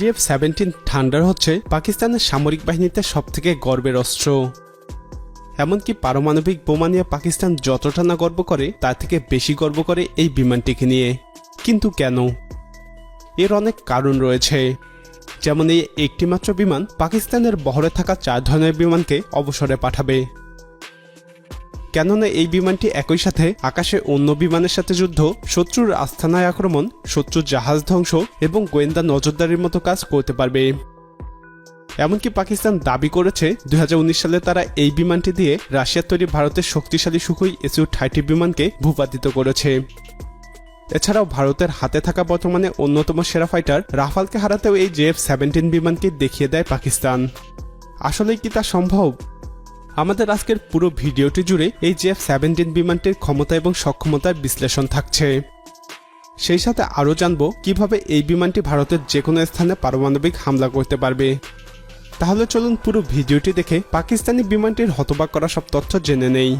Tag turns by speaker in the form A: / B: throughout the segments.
A: GF seventeen thunder হচ্ছে পাকিস্তানের সামরিক বাহিনীতে সবথেকে গর্বের অস্ত্র। এমনকি পারমাণবিক বোমা নিয়ে পাকিস্তান যতটা না গর্ব করে, তার থেকে বেশি গর্ব করে এই বিমানটিকে নিয়ে। কিন্তু কেন? এর অনেক কারণ রয়েছে। যেমন এই একটিমাত্র বিমান পাকিস্তানের বহরে থাকা চার ধরনের বিমানকে অবসরে পাঠাবে। কেননা এই বিমানটি একই সাথে আকাশে অন্য বিমানের সাথে যুদ্ধ, শত্রুর আস্থানায় আক্রমণ শত্রুর জাহাজ ধ্বংস এবং গোয়েন্দা নজরদারির মতো কাজ করতে পারবে। এমনকি পাকিস্তান দাবি করেছে, দুই হাজার উনিশ সালে তারা এই বিমানটি দিয়ে রাশিয়ার তৈরি ভারতের শক্তিশালী সুখই এসিউ থার্টি বিমানকে ভূপাতিত করেছে। এছাড়াও ভারতের হাতে থাকা বর্তমানে অন্যতম সেরা ফাইটার রাফালকে হারাতেও এই জেএফ সেভেন্টিন বিমানকে দেখিয়ে দেয় পাকিস্তান। আসলেই কি তা সম্ভব? আমাদের আজকের পুরো ভিডিওটি জুড়ে এই জেএফ সেভেন্টিন বিমানটির ক্ষমতা এবং সক্ষমতার বিশ্লেষণ থাকছে। সেই সাথে আরও জানব কীভাবে এই বিমানটি ভারতের যে কোনো স্থানে পারমাণবিক হামলা করতে পারবে। তাহলে চলুন পুরো ভিডিওটি দেখে পাকিস্তানি বিমানটির হতবাক করা সব তথ্য জেনে নেই।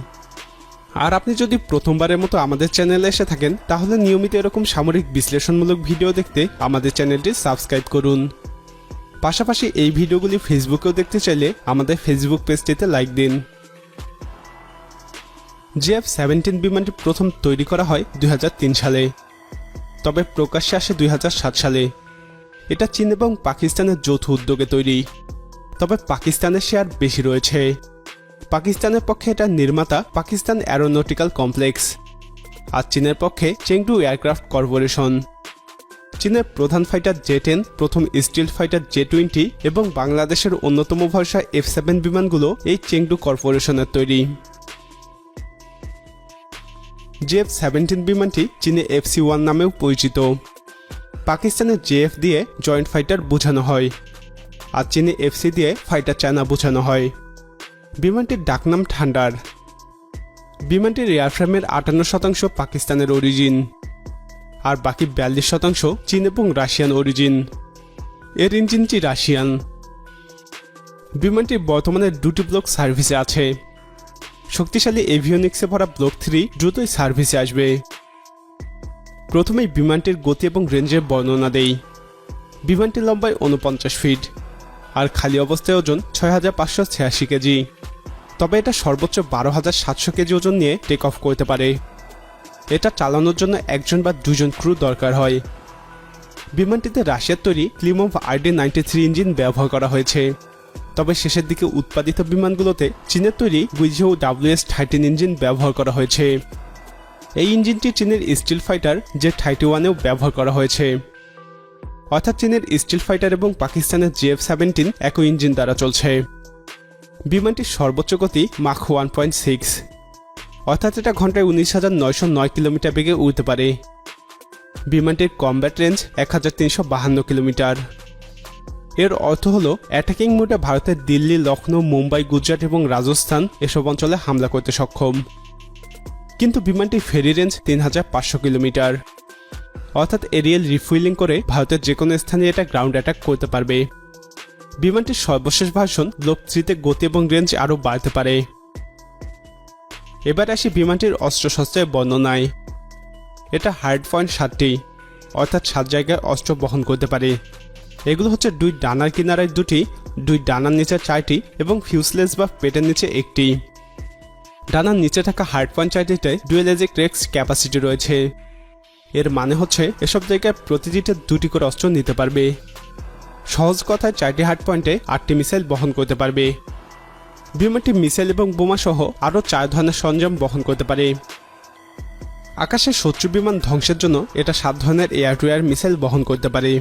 A: আর আপনি যদি প্রথমবারের মতো আমাদের চ্যানেলে এসে থাকেন, তাহলে নিয়মিত এরকম সামরিক বিশ্লেষণমূলক ভিডিও দেখতে আমাদের চ্যানেলটি সাবস্ক্রাইব করুন। পাশাপাশি এই ভিডিওগুলি ফেসবুকেও দেখতে চাইলে আমাদের ফেসবুক পেজটিতে লাইক দিন। জিএফ সেভেন্টিন বিমানটি প্রথম তৈরি করা হয় দুই হাজার তিন সালে, তবে প্রকাশ্যে আসে দুই হাজার সাত সালে। এটা চীন এবং পাকিস্তানের যৌথ উদ্যোগে তৈরি, তবে পাকিস্তানের শেয়ার বেশি রয়েছে। পাকিস্তানের পক্ষে এটা নির্মাতা পাকিস্তান অ্যারোনটিক্যাল কমপ্লেক্স আর চীনের পক্ষে চেংডু এয়ারক্রাফট কর্পোরেশন চীনের প্রধান ফাইটার জে টেন, প্রথম স্টিল ফাইটার জে টোয়েন্টি এবং বাংলাদেশের অন্যতম ভরসা এফ সেভেন বিমানগুলো এই চেংডু কর্পোরেশনের তৈরি। জেএফ সেভেন্টিন বিমানটি চীনে এফসি ওয়ান নামেও পরিচিত। পাকিস্তানের জেএফ দিয়ে জয়েন্ট ফাইটার বোঝানো হয় আর চীনে এফসি দিয়ে ফাইটার চায়না বোঝানো হয়। বিমানটির ডাকনাম ঠান্ডার। বিমানটির এয়ারফ্রেমের আটান্ন শতাংশ পাকিস্তানের অরিজিন। আর বাকি বিয়াল্লিশ শতাংশ চীন এবং রাশিয়ান অরিজিন। এর ইঞ্জিনটি রাশিয়ান। বিমানটি বর্তমানে দুটি ব্লক সার্ভিসে আছে। শক্তিশালী এভিওনিক্সে ভরা ব্লক থ্রি দ্রুতই সার্ভিসে আসবে। প্রথমেই বিমানটির গতি এবং রেঞ্জের বর্ণনা দেই। বিমানটির লম্বায় উনপঞ্চাশ ফিট আর খালি অবস্থায় ওজন ছয় হাজার পাঁচশো ছিয়াশি কেজি। তবে এটা সর্বোচ্চ বারো হাজার সাতশো কেজি ওজন নিয়ে টেক অফ করতে পারে। এটা চালানোর জন্য একজন বা দুজন ক্রু দরকার হয়। বিমানটিতে রাশিয়ার তৈরি Klimov RD ninety three engine ব্যবহার করা হয়েছে। তবে শেষের দিকে উৎপাদিত বিমানগুলোতে চীনের তৈরি গুইঝো ডাব্লিউএস থার্টিন ইঞ্জিন ব্যবহার করা হয়েছে। এই ইঞ্জিনটি চীনের স্টিল ফাইটার যে থার্টি ওয়ানেও ব্যবহার করা হয়েছে। অর্থাৎ চীনের স্টিল ফাইটার এবং পাকিস্তানের জিএফ সেভেন্টিন একই ইঞ্জিন দ্বারা চলছে। বিমানটির সর্বোচ্চ গতি মাখ ওয়ান পয়েন্ট সিক্স অর্থাৎ এটা ঘন্টায় উনিশ হাজার নয়শো নয় কিলোমিটার বেগে উড়তে পারে। বিমানটির কমব্যাট রেঞ্জ এক হাজার তিনশো বাহান্ন কিলোমিটার। এর অর্থ হল অ্যাটাকিং মোডে ভারতের দিল্লি, লখনৌ, মুম্বাই, গুজরাট এবং রাজস্থান এসব অঞ্চলে হামলা করতে সক্ষম। কিন্তু বিমানটির ফেরি রেঞ্জ তিন হাজার পাঁচশো কিলোমিটার। অর্থাৎ এরিয়াল রিফুইলিং করে ভারতের যে কোনো স্থানে এটা গ্রাউন্ড অ্যাটাক করতে পারবে। বিমানটির সর্বশেষ ব্লক থ্রিতে গতি এবং রেঞ্জ আরও বাড়তে পারে। এবার আসি বিমানটির অস্ত্রশস্ত্রের বর্ণনায়। এটা হার্ড পয়েন্ট সাতটি, অর্থাৎ সাত জায়গায় অস্ত্র বহন করতে পারে। এগুলো হচ্ছে দুই ডানার কিনারায় দুটি, দুই ডানার নিচে চারটি এবং ফিউসলেস বা পেটের নিচে একটি। ডানার নিচে থাকা হার্ড পয়েন্ট চারটিতে ডুয়েলেজিক রেক্স ক্যাপাসিটি রয়েছে। এর মানে হচ্ছে এসব জায়গায় প্রতিটিতে দুটি করে অস্ত্র নিতে পারবে। সহজ কথায় চারটি হার্ড পয়েন্টে আটটি মিসাইল বহন করতে পারবে। বিমানটি মিসাইল এবং বোমা সহ আরও চার ধরনের সরঞ্জাম বহন করতে পারে। আকাশে শত্রু বিমান ধ্বংসের জন্য এটা সাত ধরনের এয়ার টু এয়ার মিসাইল বহন করতে পারে।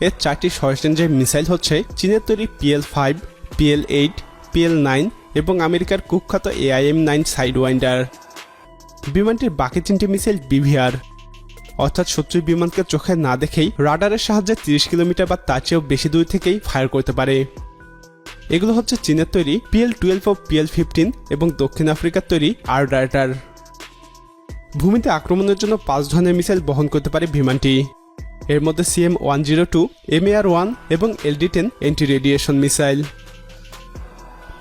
A: এর চারটি রেঞ্জের মিসাইল হচ্ছে চীনের তৈরি PL five, PL eight, PL nine এবং আমেরিকার কুখ্যাত এআইএম নাইন সাইড ওয়াইন্ডার বিমানটির বাকি তিনটি মিসাইল বিভিআর। অর্থাৎ শত্রু বিমানকে চোখে না দেখেই রাডারের সাহায্যে তিরিশ কিলোমিটার বা তার চেয়েও বেশি দূর থেকেই ফায়ার করতে পারে। এগুলো হচ্ছে চীনের তৈরি পিএল টুয়েলভ ও পিএল ফিফটিন এবং দক্ষিণ আফ্রিকার তৈরি আর ডার্টার ভূমিতে আক্রমণের জন্য পাঁচ ধরনের মিসাইল বহন করতে পারে বিমানটি। এর মধ্যে CM one zero two MAR one এবং LD ten anti radiation missile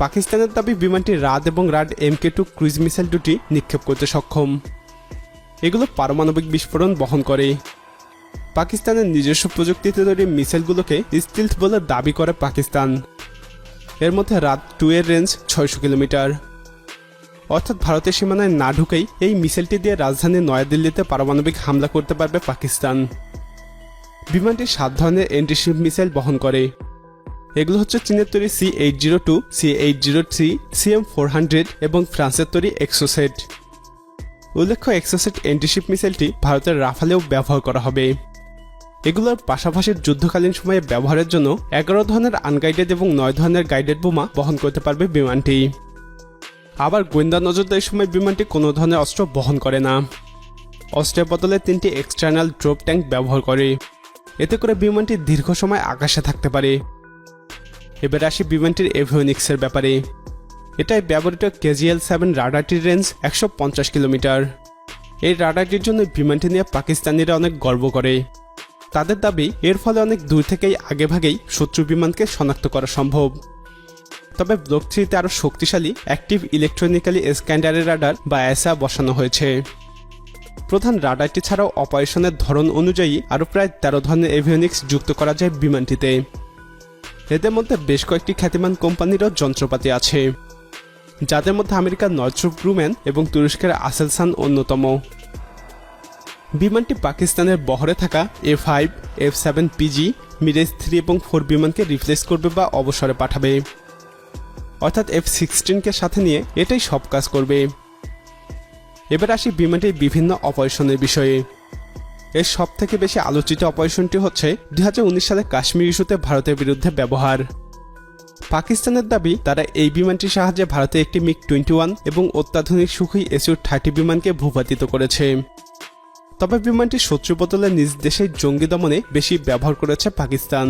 A: পাকিস্তানের দাবি বিমানটি রাদ এবং Raad MK two cruise missile দুটি নিক্ষেপ করতে সক্ষম। এগুলো পারমাণবিক বিস্ফোরণ বহন করে। পাকিস্তানের নিজস্ব প্রযুক্তিতে তৈরি মিসাইলগুলোকে স্টিলথ বলে দাবি করে পাকিস্তান। এর মধ্যে রাত টু এর রেঞ্জ ছয়শো কিলোমিটার। অর্থাৎ ভারতের সীমানায় না ঢুকেই এই মিসাইলটি দিয়ে রাজধানী নয়াদিল্লিতে পারমাণবিক হামলা করতে পারবে পাকিস্তান। বিমানটি সাত ধরনের এন্টিশিপ মিসাইল বহন করে। এগুলো হচ্ছে চীনের তৈরি C eight zero two C eight zero three CM four hundred এবং ফ্রান্সের তৈরি এক্সোসেট উল্লেখ্য এক্সোসেট এন্টিশিপ মিসাইলটি ভারতের রাফালেও ব্যবহার করা হবে। এগুলোর পাশাপাশি যুদ্ধকালীন সময়ে ব্যবহারের জন্য এগারো ধরনের আনগাইডেড এবং নয় ধরনের গাইডেড বোমা বহন করতে পারবে বিমানটি। আবার গোয়েন্দা নজরদারির সময় বিমানটি কোনো ধরনের অস্ত্র বহন করে না। অস্ত্রের বদলে তিনটি এক্সটার্নাল ড্রোপ ট্যাঙ্ক ব্যবহার করে। এতে করে বিমানটি দীর্ঘ সময় আকাশে থাকতে পারে। এবার আসি বিমানটির এভিওনিক্সের ব্যাপারে। এটাই ব্যবহৃত কেজিএল সেভেন রাডারটির রেঞ্জ একশো পঞ্চাশ কিলোমিটার। এই রাডারটির জন্য বিমানটি নিয়ে পাকিস্তানিরা অনেক গর্ব করে। তাদের দাবি, এর ফলে অনেক দূর থেকেই আগেভাগেই শত্রু বিমানকে শনাক্ত করা সম্ভব। তবে ব্লক থ্রিতে আরও শক্তিশালী অ্যাক্টিভ ইলেকট্রনিক্যালি স্ক্যান্ডারের রাডার বা অ্যাসা বসানো হয়েছে। প্রধান রাডারটি ছাড়াও অপারেশনের ধরন অনুযায়ী আরও প্রায় তেরো ধরনের এভিওনিক্স যুক্ত করা যায় বিমানটিতে। এদের মধ্যে বেশ কয়েকটি খ্যাতিমান কোম্পানিরও যন্ত্রপাতি আছে, যাদের মধ্যে আমেরিকার নর্থ্রুপ গ্রুম্যান এবং তুরস্কের আসেলসান অন্যতম। বিমানটি পাকিস্তানের বহরে থাকা A five F seven PG Mirage three এবং ফোর বিমানকে রিপ্লেস করবে বা অবসরে পাঠাবে। অর্থাৎ এফ সিক্সটিনকে সাথে নিয়ে এটাই সব কাজ করবে। এবার আসি বিমানটির বিভিন্ন অপারেশনের বিষয়ে। এর সব থেকে বেশি আলোচিত অপারেশনটি হচ্ছে দু হাজার উনিশ সালে কাশ্মীর ইস্যুতে ভারতের বিরুদ্ধে ব্যবহার। পাকিস্তানের দাবি, তারা এই বিমানটির সাহায্যে ভারতে একটি মিগ টোয়েন্টি ওয়ান এবং অত্যাধুনিক সুখী এসিউ থার্টি বিমানকে ভূপাতিত করেছে। তবে বিমানটি শত্রু বদলে নিজ দেশে জঙ্গি দমনে বেশি ব্যবহার করেছে পাকিস্তান।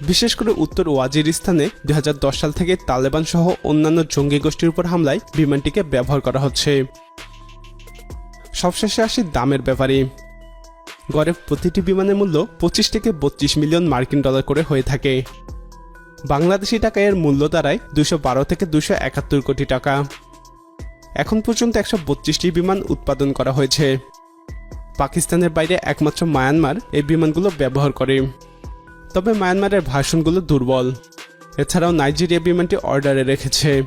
A: বিশেষ করে উত্তর ওয়াজিরিস্তানে দু হাজার দশ সাল থেকে তালেবান সহ অন্যান্য জঙ্গি গোষ্ঠীর উপর হামলায় বিমানটিকে ব্যবহার করা হচ্ছে। সবশেষে আসি দামের ব্যাপারে। গড়ে প্রতিটি বিমানের মূল্য পঁচিশ থেকে বত্রিশ মিলিয়ন মার্কিন ডলার করে হয়ে থাকে। বাংলাদেশি টাকা এর মূল্য দাঁড়ায় দুশো বারো থেকে দুশো একাত্তর কোটি টাকা। এখন পর্যন্ত একশো বত্রিশটি বিমান উৎপাদন করা হয়েছে। পাকিস্তানের বাইরে একমাত্র মায়ানমার এই বিমানগুলো ব্যবহার করে। তবে মায়ানমারের ভাষণগুলো দুর্বল। এছাড়াও নাইজেরিয়া বিমানটি অর্ডারে রেখেছে।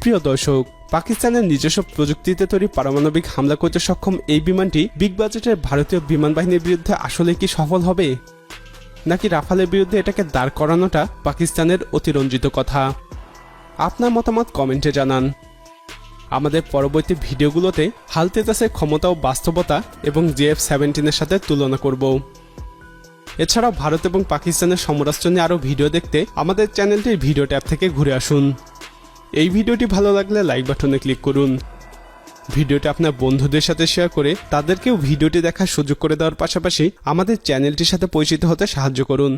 A: প্রিয় দর্শক, পাকিস্তানের নিজস্ব প্রযুক্তিতে তৈরি পারমাণবিক হামলা করতে সক্ষম এই বিমানটি বিগ বাজেটের ভারতীয় বিমান বাহিনীর বিরুদ্ধে আসলে কি সফল হবে? নাকি রাফালের বিরুদ্ধে এটাকে দাঁড় করানোটা পাকিস্তানের অতিরঞ্জিত কথা? আপনার মতামত কমেন্টে জানান। আমাদের পরবর্তী ভিডিওগুলোতে হালতেজাসের ক্ষমতা ও বাস্তবতা এবং জেএফ সেভেন্টিনের সাথে তুলনা করব। এছাড়াও ভারত এবং পাকিস্তানের সমরাস্ত্র নিয়ে আরও ভিডিও দেখতে আমাদের চ্যানেলটির ভিডিও ট্যাব থেকে ঘুরে আসুন। এই ভিডিওটি ভালো লাগলে লাইক বাটনে ক্লিক করুন। ভিডিওটি আপনার বন্ধুদের সাথে শেয়ার করে তাদেরকেও ভিডিওটি দেখার সুযোগ করে দেওয়ার পাশাপাশি আমাদের চ্যানেলটির সাথে পরিচিত হতে সাহায্য করুন।